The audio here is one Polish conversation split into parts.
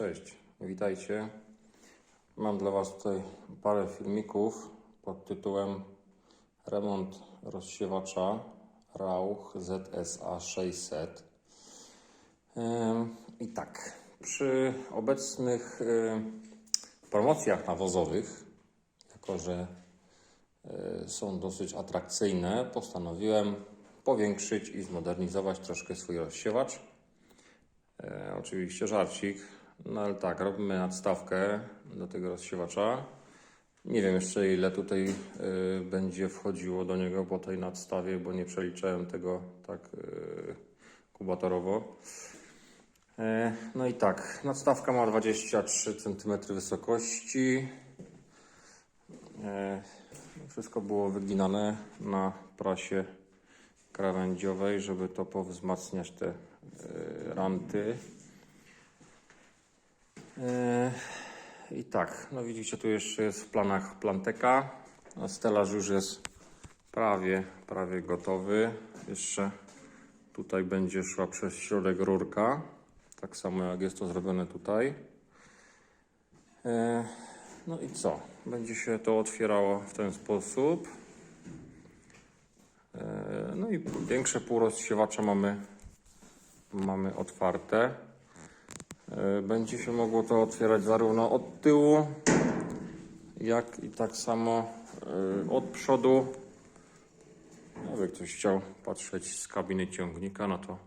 Cześć, witajcie. Mam dla Was tutaj parę filmików pod tytułem Remont rozsiewacza Rauch ZSA 600. Ym, I tak, przy obecnych promocjach nawozowych, jako że y, są dosyć atrakcyjne, postanowiłem powiększyć i zmodernizować troszkę swój rozsiewacz. E, oczywiście żarcik, no ale tak, robimy nadstawkę do tego rozsiewacza. Nie wiem jeszcze ile tutaj e, będzie wchodziło do niego po tej nadstawie, bo nie przeliczałem tego tak e, kubatorowo. E, no i tak, nadstawka ma 23 cm wysokości. E, wszystko było wyginane na prasie krawędziowej, żeby to powzmacniać te e, ranty. E, I tak, no widzicie, tu jeszcze jest w planach planteka. A stelaż już jest prawie, prawie gotowy. Jeszcze tutaj będzie szła przez środek rurka. Tak samo jak jest to zrobione tutaj. E, No i co? Będzie się to otwierało w ten sposób. E, No i większe półrozsiewacze mamy, mamy otwarte. E, Będzie się mogło to otwierać zarówno od tyłu, jak i tak samo e, od przodu. Jakby ktoś chciał patrzeć z kabiny ciągnika, no to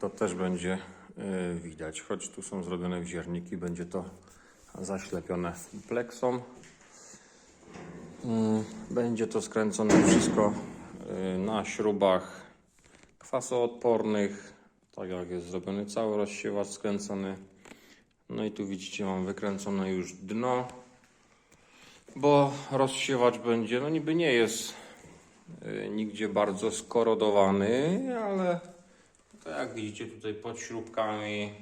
to też będzie e, widać. Choć tu są zrobione wzierniki, będzie to zaślepione pleksą. Mm, Będzie to skręcone wszystko na śrubach kwasoodpornych, tak jak jest zrobiony cały rozsiewacz skręcony. No i tu widzicie, mam wykręcone już dno, bo rozsiewacz będzie, no niby nie jest y, nigdzie bardzo skorodowany, ale to jak widzicie tutaj pod śrubkami,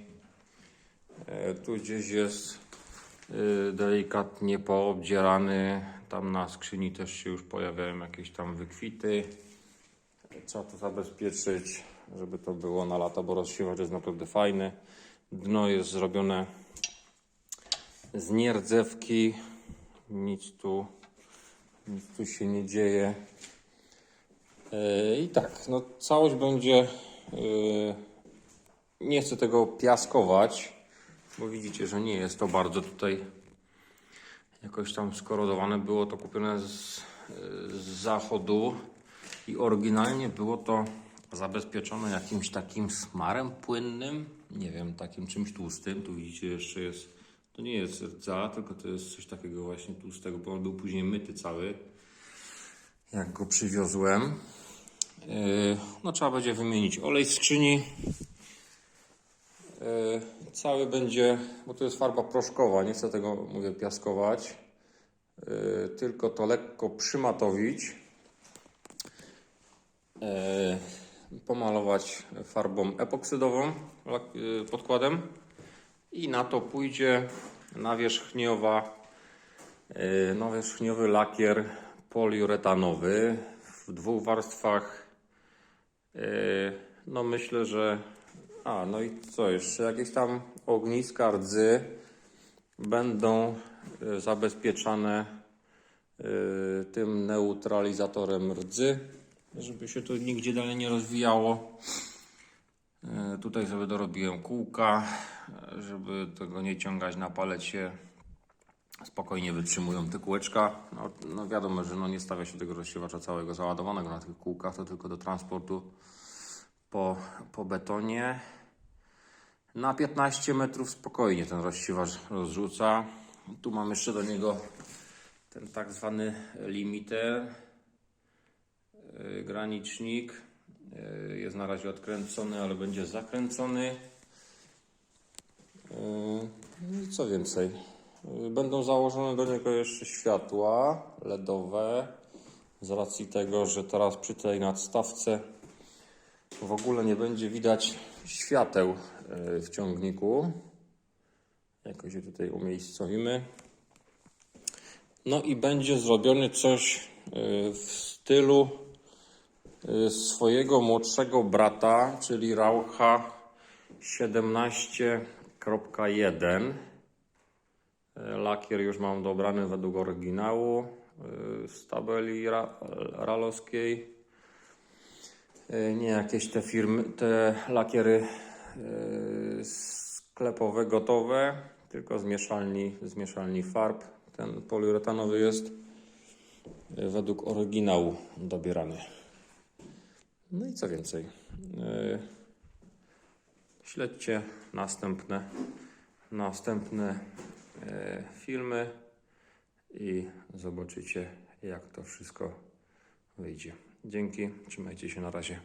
y, tu gdzieś jest y, delikatnie poobdzierany. Tam na skrzyni też się już pojawiają jakieś tam wykwity. Trzeba to zabezpieczyć, żeby to było na lata, bo rozsiewacz jest naprawdę fajny. Dno jest zrobione z nierdzewki. Nic tu, nic tu się nie dzieje. Yy, I tak, no całość będzie. Yy, nie chcę tego piaskować, bo widzicie, że nie jest to bardzo tutaj jakoś tam skorodowane. Było to kupione z, z zachodu i oryginalnie było to zabezpieczone jakimś takim smarem płynnym, nie wiem, takim czymś tłustym. Tu widzicie, jeszcze jest, to nie jest rdza, tylko to jest coś takiego właśnie tłustego, bo on był później myty cały, jak go przywiozłem. Yy, No trzeba będzie wymienić olej skrzyni. E, Cały będzie, bo to jest farba proszkowa, nie chcę tego, mówię, piaskować, e, tylko to lekko przymatowić, e, pomalować farbą epoksydową e, podkładem i na to pójdzie nawierzchniowa, e, nawierzchniowy lakier poliuretanowy w dwóch warstwach. E, No myślę, że a, no i co jeszcze? Jakieś tam ogniska rdzy będą zabezpieczane tym neutralizatorem rdzy, żeby się to nigdzie dalej nie rozwijało. E, Tutaj sobie dorobiłem kółka, e, żeby tego nie ciągać na palecie. Spokojnie wytrzymują te kółeczka. No, no wiadomo, że no nie stawia się tego rozsiewacza całego załadowanego na tych kółkach, to tylko do transportu po, po betonie. Na 15 metrów spokojnie ten rozsiewacz rozrzuca. Tu mam jeszcze do niego ten tak zwany limiter, granicznik. Yy, Jest na razie odkręcony, ale będzie zakręcony. Yy, no I co więcej? Będą założone do niego jeszcze światła LEDowe. Z racji tego, że teraz przy tej nadstawce w ogóle nie będzie widać świateł e, w ciągniku. Jakoś je tutaj umiejscowimy. No i będzie zrobiony coś e, w stylu e, swojego młodszego brata, czyli Raucha 17.1. E, Lakier już mam dobrany według oryginału e, z tabeli ra, ralowskiej. Nie jakieś te firmy, te lakiery sklepowe gotowe, tylko z mieszalni, z mieszalni farb. Ten poliuretanowy jest według oryginału dobierany. No i co więcej. e, Śledźcie następne, następne e, filmy i zobaczycie, jak to wszystko wyjdzie. Dzięki, trzymajcie się na razie.